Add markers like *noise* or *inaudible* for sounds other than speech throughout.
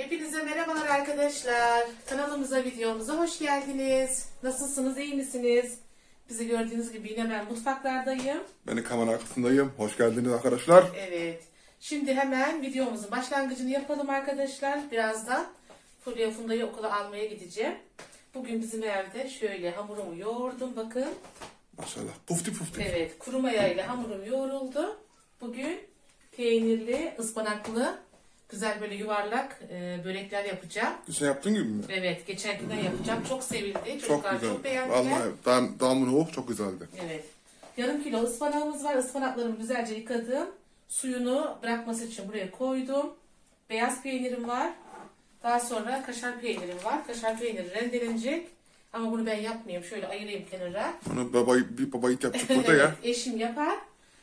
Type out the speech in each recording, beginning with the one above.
Hepinize merhabalar arkadaşlar. Kanalımıza, videomuza hoş geldiniz. Nasılsınız, iyi misiniz? Bizi gördüğünüz gibi yine ben mutfaklardayım. Ben de kamera arkasındayım. Hoş geldiniz arkadaşlar. Evet. Şimdi hemen videomuzun başlangıcını yapalım arkadaşlar. Birazdan Fulya Funda'yı okula almaya gideceğim. Bugün bizim evde şöyle hamurumu yoğurdum bakın. Maşallah. Pufti pufti. Evet, kuru mayayla hamurum yoğruldu. Bugün peynirli, ıspanaklı, güzel böyle yuvarlak e, börekler yapacağım. Geçen yaptığın gibi mi? Evet, geçenkinden yapacağım. Çok sevildi. Çok Çocuklar güzel. çok beğendiler. Vallahi dam, damını oh çok güzeldi. Evet. Yarım kilo ıspanağımız var. Ispanaklarımı güzelce yıkadım. Suyunu bırakması için buraya koydum. Beyaz peynirim var. Daha sonra kaşar peynirim var. Kaşar peyniri rendelenecek. Ama bunu ben yapmayayım. Şöyle ayırayım kenara. Onu baba, bir baba yiğit yapacak burada *laughs* ya. Eşim yapar.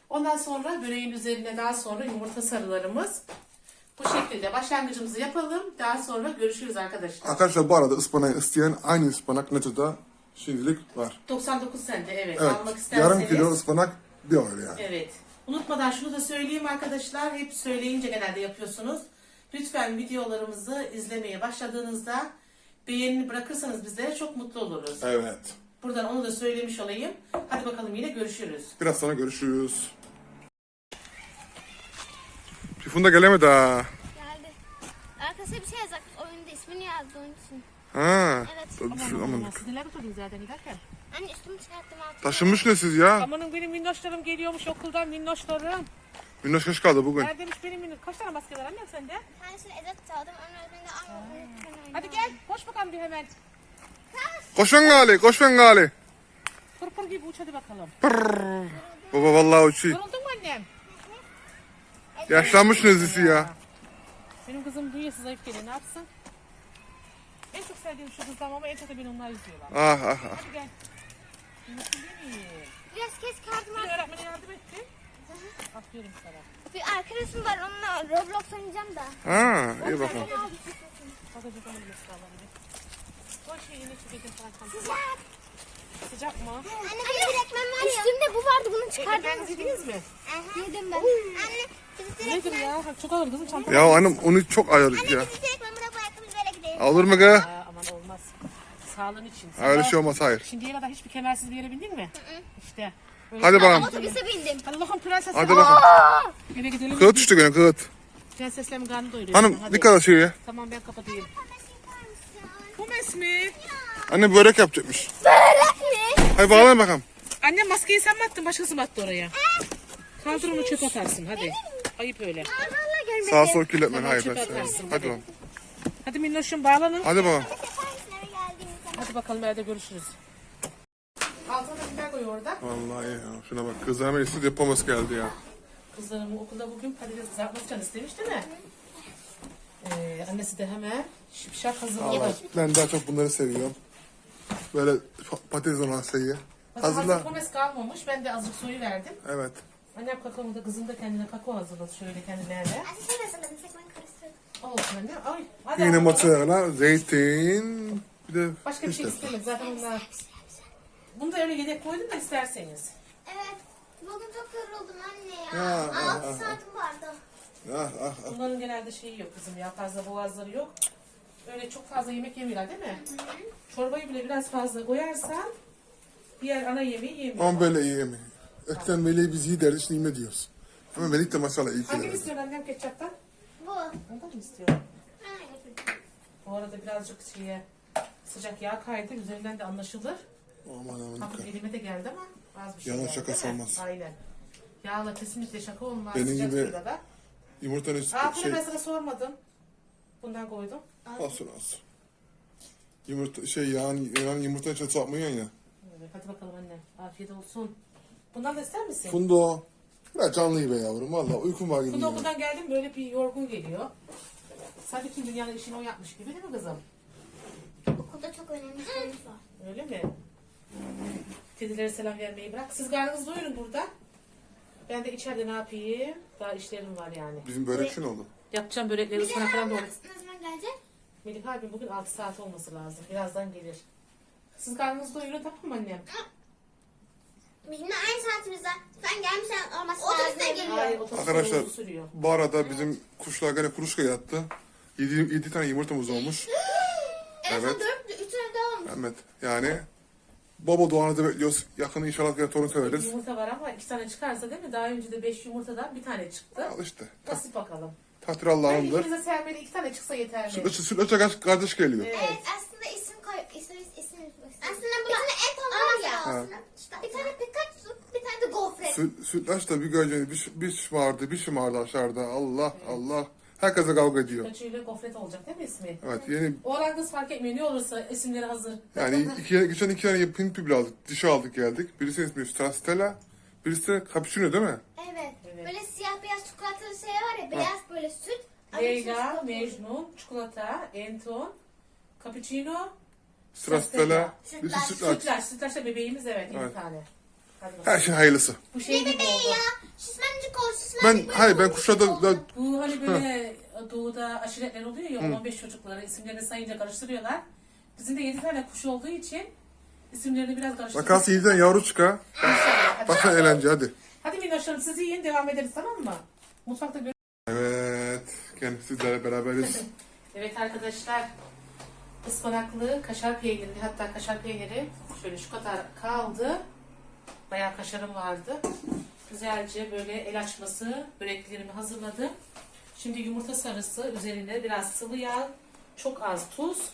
Ondan sonra böreğin üzerine daha sonra yumurta sarılarımız. Bu şekilde başlangıcımızı yapalım. Daha sonra görüşürüz arkadaşlar. Arkadaşlar bu arada ıspanağı isteyen aynı ıspanak Neto'da şimdilik var. 99 sente evet, Evet. almak isterseniz. Yarım kilo ıspanak bir euro yani. Evet. Unutmadan şunu da söyleyeyim arkadaşlar. Hep söyleyince genelde yapıyorsunuz. Lütfen videolarımızı izlemeye başladığınızda beğenini bırakırsanız bizlere çok mutlu oluruz. Evet. Buradan onu da söylemiş olayım. Hadi bakalım yine görüşürüz. Biraz sonra görüşürüz. Funda gelemedi ha. Geldi. Arkasına bir şey yazacakmış. Oyunda ismini yazdı onun için. Ha. Evet. Dur, şu- aman. Siz neler tutuyordunuz zaten giderken? Anne üstümü çıkarttım altına. Taşınmış ne siz ya? Amanın benim minnoşlarım geliyormuş okuldan minnoşlarım. Minnoş kaç kaldı bugün? Neredeymiş benim minnoş? Kaç tane maske var annem sende? Bir tanesini Edat çaldım. Onun öbürünü de aynı. Hadi gel. Koş bakalım bir hemen. Koşun gali, koşun gali. Pırpır gibi uç hadi bakalım. Baba vallahi uçuyor. Yoruldun mu annem? Yaşlanmış nezisi ya. Benim kızım büyüyesi zayıf geliyor ne yapsın? En çok sevdiğim şu kızlar ama en çok da beni onlar izliyorlar. Ah ah ah. Hadi gel. Nasıl değil mi? Biraz kes kartımı. Bir öğretmene yardım etti. Aferin sana. Bir arkadaşım var onunla Roblox oynayacağım da. Ha, iyi bakalım. Bakacak onu gösterler. Koy şeyini tüketin falan. Sıcak. Sıcak mı? Anne bir direkmen var ya. Üstümde bu vardı bunu çıkardım. Kendiniz yediniz mi? Yedim ben. Anne bir Nedir ya? Çok ağır kızım çanta. Ya annem onu çok ayarlık Anne ya. bir direkmen bırak bu ayakkabıyı böyle gidelim. Olur mu kız? Aa, aman olmaz. Sağlığın için. Sen Öyle daha- şey olmaz hayır. Şimdiye kadar hiçbir kemersiz bir yere bindin mi? İşte. Hadi bakalım. Otobüse bindim. Allah'ım prenses. Hadi bakalım. Eve gidelim. Kağıt düştü gene kağıt. Prenseslerimin karnı doyuruyor. Hanım Hadi. dikkat et şuraya. Tamam ben kapatayım. Bu mesmi. Anne börek yapacakmış. Börek mi? Hadi bağlayın bakalım. Anne maskeyi sen mi attın başkası mı attı oraya? Kaldır onu çöp atarsın hadi. Ayıp öyle. Sağa sol kirletmen Tamam, hayır. çöpe ben atarsın, hadi. Bakalım. Hadi minnoşum bağlanın. Hadi bakalım. Hadi bakalım evde görüşürüz. Altına da biber koy orada. Vallahi ya şuna bak kızlar hemen istedi yapamaz geldi ya. Kızlarım okulda bugün patates kızartması can istemiş değil mi? Ee, annesi de hemen şipşak hazırladı. Ben daha çok bunları seviyorum. Böyle pa- patates olan şeyi. Hazır Hazırla. pomes kalmamış. Ben de azıcık suyu verdim. Evet. Annem kakaomu da kızım da kendine kakao hazırladı şöyle kendilerine. Anne sen hazırladın. Tek ben karıştırdım. Olsun anne. Ay. Hadi Yine bakalım. mozzarella, zeytin, bir de Başka bir şey işte. istemedim. Zaten onlar. Bunu da öyle yedek koydum da isterseniz. Evet. Bugün çok yoruldum anne ya. Ya, 6 ah, ah, saatim vardı. Ah ah ah. Bunların genelde şeyi yok kızım ya. Fazla boğazları yok. Öyle çok fazla yemek yemiyorlar değil mi? Çorbayı bile biraz fazla koyarsan diğer ana yemeği yemiyor. Ama böyle iyi yemeği. Ökten meleği biz iyi deriz, şimdi yeme diyoruz. Ama Melik de maşallah iyi ki Hangini deriz. istiyorsun annem ketçaptan? Bu. Ondan mı istiyor? Bu arada birazcık şeye sıcak yağ kaydı. Üzerinden de anlaşılır. Aman aman Hafif dikkat. elime de geldi ama az bir şey Yalan geldi, şakası değil mi? olmaz. Aynen. Yağla kesinlikle şaka olmaz. Benim sıcak gibi- suyla da. Yumurtanın üstü Aa bunu şey ben sana sormadım. Bundan koydum. olsun olsun. Yumurta şey yağın, yağın yumurtanın içine sapmıyorsun ya. Evet, hadi bakalım annem. Afiyet olsun. Bundan da ister misin? Fundo. Ya canlıyı be yavrum valla uykum var gibi. Funda okuldan geldim böyle bir yorgun geliyor. Sanki tüm dünyanın işini o yapmış gibi değil mi kızım? Okulda çok önemli işlerimiz var. Öyle mi? Kedilere selam vermeyi bırak. Siz karnınızı doyurun burada. Ben de içeride ne yapayım? Daha işlerim var yani. Bizim börek şun oldu. Yapacağım börekleri ıspanak falan doğru. Ne zaman gelecek? Melih abi bugün 6 saat olması lazım. Birazdan gelir. Siz karnınızı doyurun tamam mı annem? Bizimle aynı saatimizde. Sen gelmişsen olması lazım. Otobüste geliyor. Hayır otobüs Arkadaşlar uzun sürüyor. bu arada bizim kuşlar gene kuluçka yattı. 7, 7 tane yumurtamız olmuş. *gasps* En son Evet. dört, üç tane daha olmuş. Evet yani baba doğanı da bekliyoruz. Yakın inşallah yine torun severiz. Yumurta var ama iki tane çıkarsa değil mi? Daha önce de beş yumurtadan bir tane çıktı. Al işte. Nasip bakalım. Takdir Ben Allah'ındır. ikimize sermeli iki tane çıksa yeterli. Sütlaç, sütlaç'a kaç- kardeş geliyor. Evet. Evet aslında isim koy, isim, isim, Aslında tane et var ya. Ha. Aslında. Bir tane Pikachu, bir tane de gofret. Süt, sütlaç da bir gölgeni bir, bir şımardı, bir şımardı aşağıda. Allah Allah. Herkese kavga ediyor. Kaçıyla gofret olacak değil mi ismi? Evet yeni Oğlan kız fark etmiyor. Ne olursa isimleri hazır. yani iki, geçen iki tane yapın pibli aldık. Dişi aldık geldik. Birisi ismi Strastella. Birisi de Cappuccino değil mi? Evet. Evet. Böyle siyah beyaz çikolatalı şey var ya, beyaz böyle süt. ama Leyla, içine Mecnun, Çikolata, Enton, Cappuccino, Strastella. Sütlaç. Sütlaç. Sütlaç. Sütlaç da bebeğimiz evet. iki Evet. tane. Hadi bakalım. Her şey hayırlısı. Bu şey gibi Bebeği oldu. ya. Şişmancık ol, şişmancık Ben böyle hayır ben oldu. da, Bu hani böyle doğuda aşiretler oluyor ya 15 çocukları isimlerini sayınca karıştırıyorlar. Bizim de 7 tane kuş olduğu için isimlerini biraz karıştırıyoruz. bakarsın yediden yavru çıkar. İnşallah. Hadi. Bak sen eğlence hadi. Hadi minnoşlarım siz yiyin devam ederiz tamam mı? Mutfakta gör- Evet. Sizlerle beraberiz. *laughs* Evet arkadaşlar ıspanaklı kaşar peynirli hatta kaşar peyniri şöyle şu kadar kaldı. Bayağı kaşarım vardı. Güzelce böyle el açması böreklerimi hazırladım. Şimdi yumurta sarısı üzerine biraz sıvı yağ, çok az tuz,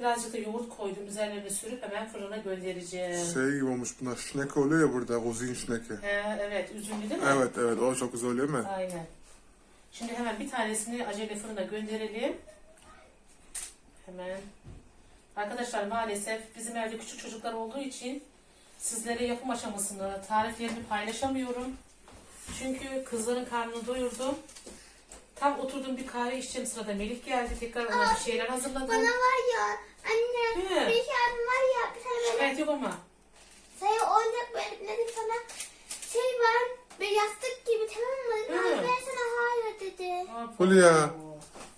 birazcık da yoğurt koydum. Üzerlerine sürüp hemen fırına göndereceğim. Şey gibi olmuş bunlar. Şneke oluyor ya burada. Rozin şneke. He, evet üzümlü değil mi? Evet evet o çok güzel oluyor mu? Aynen. Şimdi hemen bir tanesini acele fırına gönderelim. Hemen. Arkadaşlar maalesef bizim evde küçük çocuklar olduğu için sizlere yapım aşamasını, tariflerini paylaşamıyorum. Çünkü kızların karnını doyurdum. Tam oturdum bir kahve içeceğim sırada Melih geldi. Tekrar ona bir şeyler hazırladım. Bana var ya, anne, Hı. bir kağıdım var ya, bir tane böyle Şikayet yok ama. Sayı oyuncak böyle ne diyeyim sana şey var böyle yastık gibi tamam mı? Hı. Ben sana hayır dedi. Hülya.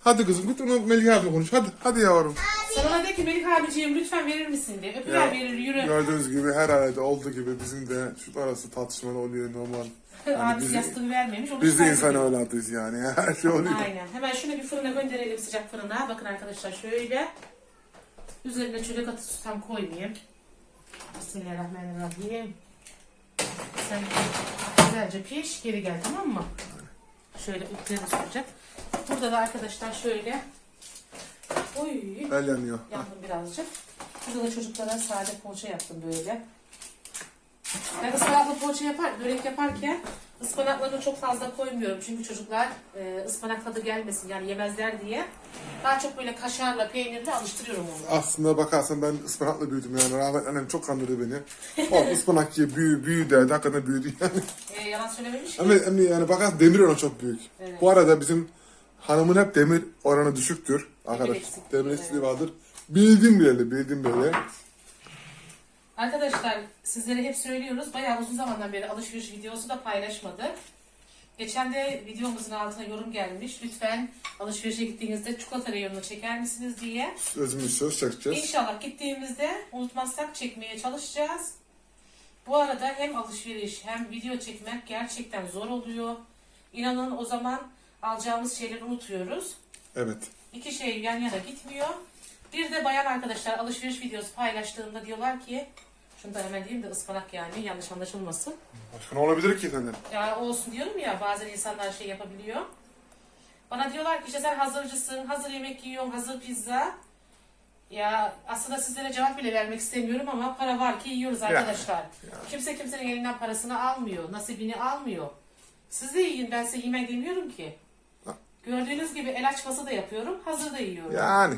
Hadi kızım git onu Melih abla konuş. Hadi hadi yavrum. Sana ona de ki Melih abiciğim lütfen verir misin diye. Öpüver Ya, verir yürü. Gördüğünüz gibi her ailede olduğu gibi bizim de şu arası tartışmalar oluyor normal. *laughs* Abisi bizi- yastığı vermemiş. onu Biz de şikayet insan ediyor. evladıyız yani. *laughs* Her şey oluyor. Aynen. Hemen şunu bir fırına gönderelim sıcak fırına. Bakın arkadaşlar şöyle. Üzerine çörek atı susam koymayayım. Bismillahirrahmanirrahim. Sen güzelce piş geri gel tamam mı? Şöyle ütleri soracak. Burada da arkadaşlar şöyle. Oy. El yanıyor. Yandım birazcık. Burada da çocuklara sade poğaça yaptım böyle. Ben ıspanaklı poğaça yapar, börek yaparken ıspanaklarını çok fazla koymuyorum. Çünkü çocuklar e, ıspanak tadı gelmesin yani yemezler diye. Daha çok böyle kaşarla, peynirle alıştırıyorum onu. Aslında bakarsan ben ıspanakla büyüdüm yani. Rahmetli annem çok kandırdı beni. O ıspanak ye büyü, büyü derdi. Hakikaten büyüdü yani. E, yalan söylememiş ki. Ama, ama yani bakarsın demir oranı çok büyük. Evet. Bu arada bizim hanımın hep demir oranı düşüktür. Arkadaş eksikliği, demir evet. eksikliği vardır. Bildim bileli, bildim böyle. Arkadaşlar sizlere hep söylüyoruz. Bayağı uzun zamandan beri alışveriş videosu da paylaşmadık. Geçen de videomuzun altına yorum gelmiş. Lütfen alışverişe gittiğinizde çikolata reyonunu çeker misiniz diye. Özümüz söz çekeceğiz. İnşallah gittiğimizde unutmazsak çekmeye çalışacağız. Bu arada hem alışveriş hem video çekmek gerçekten zor oluyor. İnanın o zaman alacağımız şeyleri unutuyoruz. Evet. İki şey yan yana gitmiyor. Bir de bayan arkadaşlar alışveriş videosu paylaştığında diyorlar ki şunu da hemen diyeyim de ıspanak yani yanlış anlaşılmasın. Başka ne olabilir ki senden? Ya olsun diyorum ya bazen insanlar şey yapabiliyor. Bana diyorlar ki işte sen hazırcısın, hazır yemek yiyorsun, hazır pizza. Ya aslında sizlere cevap bile vermek istemiyorum ama para var ki yiyoruz arkadaşlar. Kimse kimsenin elinden parasını almıyor, nasibini almıyor. Siz de yiyin, ben size yemek demiyorum ki. Gördüğünüz gibi el açması da yapıyorum, hazır da yiyorum. Yani.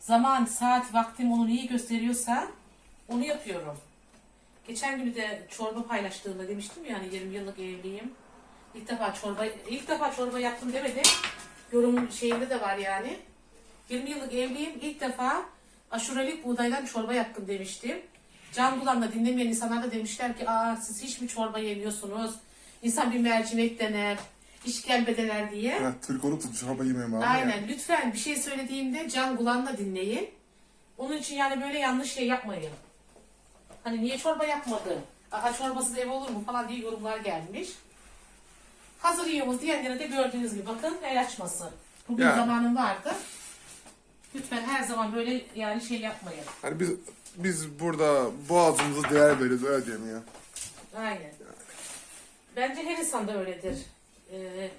Zaman, saat, vaktim onu neyi gösteriyorsa onu yapıyorum. Geçen günü de çorba paylaştığımda demiştim ya hani 20 yıllık evliyim. İlk defa çorba ilk defa çorba yaptım demedim. Yorum şeyinde de var yani. 20 yıllık evliyim. ilk defa aşurelik buğdaydan çorba yaptım demiştim. Can Bulan'da dinlemeyen insanlar da demişler ki aa siz hiç mi çorba yemiyorsunuz? İnsan bir mercimek dener, işkembe dener diye. Ha, Türk olup da çorba yemeyeyim abi. Aynen. Ya. Lütfen bir şey söylediğimde can kulağında dinleyin. Onun için yani böyle yanlış şey yapmayın. Hani niye çorba yapmadın? Aha çorbasız ev olur mu falan diye yorumlar gelmiş. Hazır yiyoruz diyenlere de gördüğünüz gibi bakın el açması. Bugün Yani. zamanım vardı. Lütfen her zaman böyle yani şey yapmayın. Hani biz biz burada boğazımıza değer veriyoruz öyle diyeyim ya. Aynen. Bence her insan da öyledir. Ee,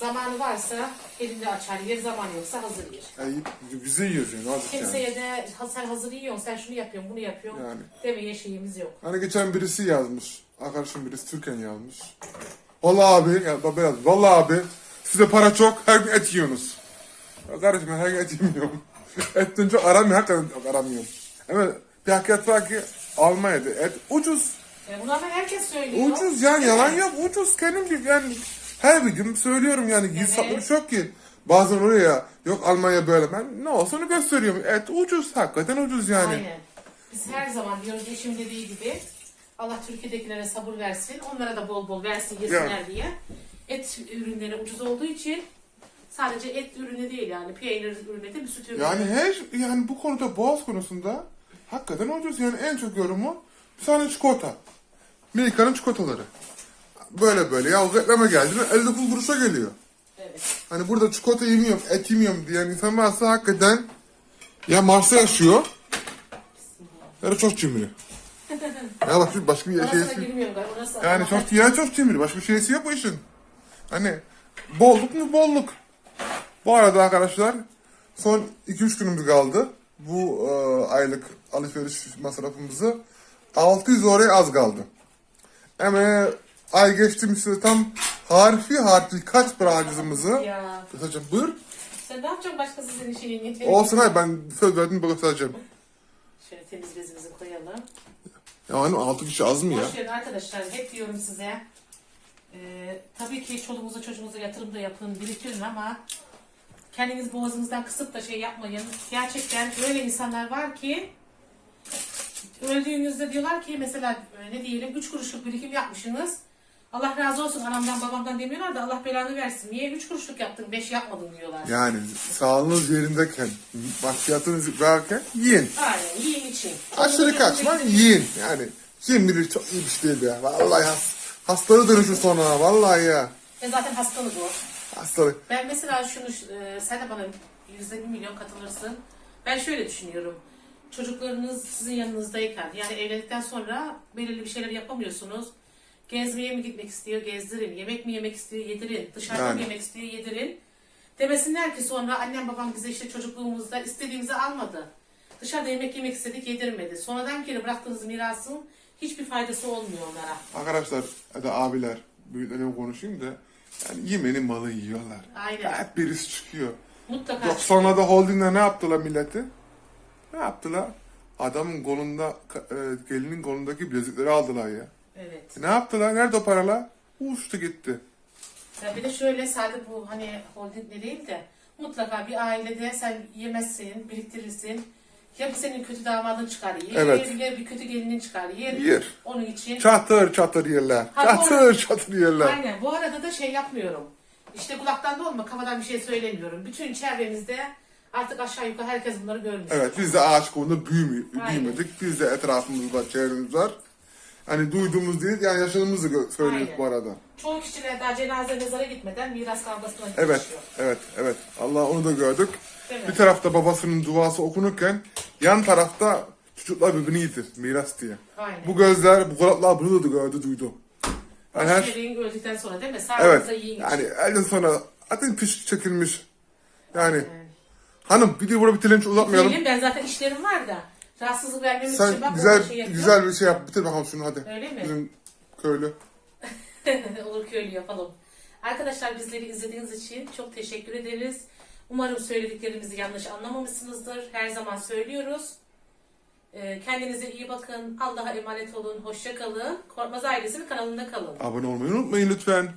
zamanı varsa elini açar yer, zaman yoksa hazır yer. Yani bizi yiyoruz yani azıcık yani. Kimseye de "Ha, sen hazır yiyorsun, sen şunu yapıyorsun, bunu yapıyorsun Yani. demeye şeyimiz yok. Hani geçen birisi yazmış. Arkadaşım birisi Türken yazmış. Vallahi abi, ya baba yazmış. Vallahi abi size para çok her gün et yiyorsunuz. Ya Kardeşim ben her gün et yemiyorum. *laughs* Etten çok aramıyorum, hakikaten çok aramıyorum. Ama bir hakikat var ki Almanya'da et ucuz. E, bunu ama herkes söylüyor. Ucuz yani yalan yok ucuz kendim gibi yani her videom söylüyorum yani Evet. saklı bir şey yok ki. Bazen oraya yok Almanya böyle ben ne olsa onu gösteriyorum. Et ucuz hakikaten ucuz yani. Aynen. Biz her zaman diyoruz eşim dediği gibi Allah Türkiye'dekilere sabır versin. Onlara da bol bol versin yesinler Yani. diye. Et ürünleri ucuz olduğu için sadece et ürünü değil yani peynir ürünü de bir süt ürünü. Yani her yani bu konuda boğaz konusunda hakikaten ucuz yani en çok yorumu bir tane çikolata. Milka'nın çikolataları. Böyle böyle ya o reklama geldi mi 59 kuruşa geliyor. Evet. Hani burada çikolata yemiyorum, et yemiyorum diyen insan varsa hakikaten ya Mars'ta yaşıyor ya da çok cimri. *laughs* ya bak şu başka bir Orasına şeysi girmiyorum galiba. Orası yani çok ya çok cimri. Başka bir şeysi yok bu işin. Hani bolluk mu bolluk. Bu arada arkadaşlar son 2-3 günümüz kaldı. Bu e, aylık alışveriş masrafımızı 600 oraya az kaldı. Ama ay geçtiğimizde tam harfi harfi kaç para harcadığımızı Ya göstereceğim. Buyur. sen ne yapacaksın başkası senin şeyini? Olsun hayır ben söz verdim bu göstereceğim. Şöyle temiz bezimizi koyalım. Ya hani 6 kişi az mı ya? Boş verin arkadaşlar hep diyorum size. Ee, tabii ki çoluğunuza çocuğunuza yatırım da yapın, biriktirin ama kendiniz boğazınızdan kısıp da şey yapmayın. Gerçekten öyle insanlar var ki öldüğünüzde diyorlar ki mesela e, ne diyelim 3 kuruşluk birikim yapmışsınız. Allah razı olsun anamdan babamdan demiyorlar da Allah belanı versin. Niye 3 kuruşluk yaptın 5 yapmadın diyorlar. Yani sağlığınız yerindeyken, maddiyatınız varken yiyin. Aynen yiyin için. Aşırı kaçma yiyin. Yani cimrilik çok iyi bir şey değil ya. Vallahi has, hastalığı dönüşür sonra. Vallahi ya. E zaten hastalık o. Hastalık. Ben mesela şunu, e, sen de bana yüzde bir milyon katılırsın. Ben şöyle düşünüyorum. Çocuklarınız sizin yanınızdayken, yani evlendikten sonra belirli bir şeyler yapamıyorsunuz. Gezmeye mi gitmek istiyor, gezdirin. Yemek mi yemek istiyor, yedirin. Dışarıda mı Yani. yemek istiyor, yedirin. Demesinler ki sonra annem babam bize işte çocukluğumuzda istediğimizi almadı. Dışarıda yemek yemek istedik, yedirmedi. Sonradan geri bıraktığınız mirasın hiçbir faydası olmuyor onlara. Arkadaşlar ya da abiler, büyüklerle konuşayım da yani yemenin malı yiyorlar. Aynen. Hep birisi çıkıyor. Mutlaka. 90'larda holdingler ne yaptılar milleti? Ne yaptılar? Adamın kolunda, e, gelinin kolundaki bilezikleri aldılar ya. Evet. Ne yaptılar? Nerede o paralar? Uçtu gitti. Ya bir de şöyle sadece bu hani holdingle değil de mutlaka bir ailede sen yemezsin, biriktirirsin. Ya bir senin kötü damadın çıkar yer, Evet. ya bir kötü gelinin çıkar yer. Yer. Onun için. Çatır çatır yerler. Ha, Çatır çatır yerler. Aynen. Bu arada da şey yapmıyorum. İşte kulaktan da olma, kafadan bir şey söylemiyorum. Bütün çevremizde artık aşağı yukarı herkes bunları görmüş. Evet biz de ağaç konuda büyümü, Aynen. büyümedik. Biz de etrafımız var, çevremiz var. Hani duyduğumuz değil yani yaşadığımızı gö- söylüyoruz Aynen. bu arada. Çoğu kişiler daha cenaze mezara gitmeden miras kavgasına Evet, girişiyor. evet, evet. Allah onu da gördük. Değil mi? Bir tarafta babasının duası okunurken yan tarafta çocuklar birbirini yitir miras diye. Aynen. Bu gözler, bu kulaklar bunu da gördü, duydu. Yani her, Şeyin öldükten sonra değil mi? evet, Sağlığınıza yiyin. yani elden sonra zaten piş çekilmiş. Yani Evet. Hanım de burada bitirelim hiç uzatmayalım. Söyleyeyim ben zaten işlerim var da. Rahatsızlık vermemiz Sen için bak güzel orada şey güzel bir şey yap. Bitir bakalım şunu hadi. Öyle mi? Bizim köylü. *laughs* Olur ki öyle yapalım. Arkadaşlar bizleri izlediğiniz için çok teşekkür ederiz. Umarım söylediklerimizi yanlış anlamamışsınızdır. Her zaman söylüyoruz. Ee, Kendinize iyi bakın. Allah'a emanet olun. Hoşça kalın. Korkmaz ailesinin kanalında kalın. Abone olmayı unutmayın lütfen.